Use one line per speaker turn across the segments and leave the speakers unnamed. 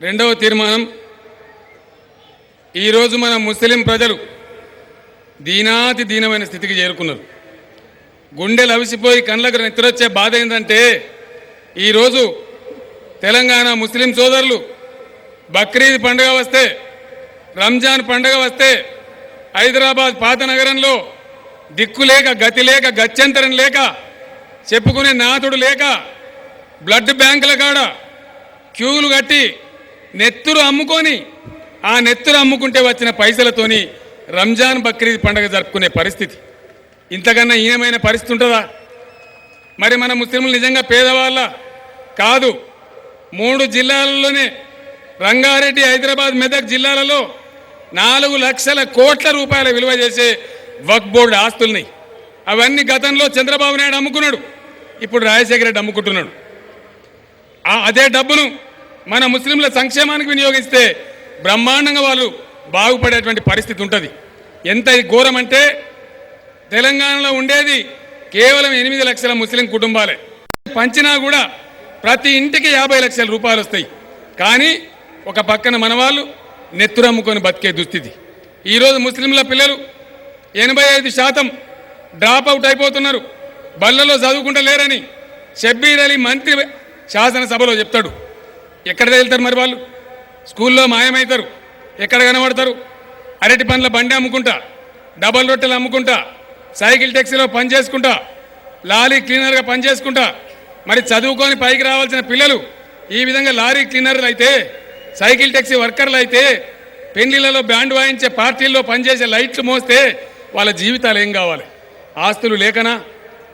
రెండవ తీర్మానం ఈరోజు మన ముస్లిం ప్రజలు దీనాతి దీనమైన స్థితికి చేరుకున్నారు. గుండెలు అవిసిపోయి కళ్ళకు నెత్తిరొచ్చే బాధ ఏంటంటే ఈరోజు తెలంగాణ ముస్లిం సోదరులు బక్రీద్ పండుగ వస్తే రంజాన్ పండుగ వస్తే హైదరాబాద్ పాత నగరంలో దిక్కు లేక గతి లేక గత్యంతరం లేక చెప్పుకునే నాథుడు లేక బ్లడ్ బ్యాంకుల కాడ క్యూలు కట్టి నెత్తురు అమ్ముకొని ఆ నెత్తురు అమ్ముకుంటే వచ్చిన పైసలతోని రంజాన్ బక్రీద్ పండుగ జరుపుకునే పరిస్థితి. ఇంతకన్నా ఈనమైన పరిస్థితి ఉంటుందా? మరి మన ముస్లింలు నిజంగా పేదవాళ్ళ? కాదు. మూడు జిల్లాలలోనే రంగారెడ్డి హైదరాబాద్ మెదక్ జిల్లాలలో నాలుగు లక్షల కోట్ల రూపాయల విలువ చేసే వక్ బోర్డు ఆస్తుల్ని. అవన్నీ గతంలో చంద్రబాబు నాయుడు అమ్ముకున్నాడు. ఇప్పుడు రాజశేఖర రెడ్డి అమ్ముకుంటున్నాడు. అదే డబ్బును మన ముస్లింల సంక్షేమానికి వినియోగిస్తే బ్రహ్మాండంగా వాళ్ళు బాగుపడేటువంటి పరిస్థితి ఉంటుంది. ఎంత ఘోరం అంటే తెలంగాణలో ఉండేది కేవలం ఎనిమిది లక్షల ముస్లిం కుటుంబాలే. పంచినా కూడా ప్రతి ఇంటికి యాభై లక్షల రూపాయలు వస్తాయి. కానీ ఒక పక్కన మన వాళ్ళు నెత్తురమ్ముకొని బతికే దుస్థితి. ఈరోజు ముస్లింల పిల్లలు ఎనభై ఐదు శాతం డ్రాప్ అవుట్ అయిపోతున్నారు. బళ్ళలో చదువుకుంటలేరని షబ్బీర్ అలీ మంత్రి శాసనసభలో చెప్తాడు. ఎక్కడ వెళ్తారు మరి వాళ్ళు? స్కూల్లో మాయమవుతారు ఎక్కడ కనబడతారు? అరటి పండ్ల బండి అమ్ముకుంటా డబల్ రొట్టెలు అమ్ముకుంటా సైకిల్ ట్యాక్సీలో పని చేసుకుంటా లారీ క్లీనర్గా పని చేసుకుంటా. మరి చదువుకొని పైకి రావాల్సిన పిల్లలు ఈ విధంగా లారీ క్లీనర్లు అయితే సైకిల్ ట్యాక్సీ వర్కర్లు అయితే పెళ్ళిళ్ళలో బ్యాండ్ వాయించే పార్టీల్లో పనిచేసే లైట్లు మోస్తే వాళ్ళ జీవితాలు ఏం కావాలి? ఆస్తులు లేకనా?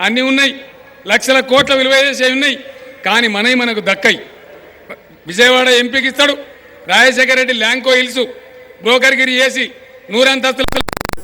అన్నీ ఉన్నాయి. లక్షల కోట్ల విలువ చేసే ఉన్నాయి. కానీ మనవి మనకు దక్కయి. విజయవాడ ఎంపీకి ఇస్తాడు. రాజశేఖర రెడ్డి ల్యాంకో హిల్స్ బ్రోకర్గిరి చేసి నూరంతస్తులు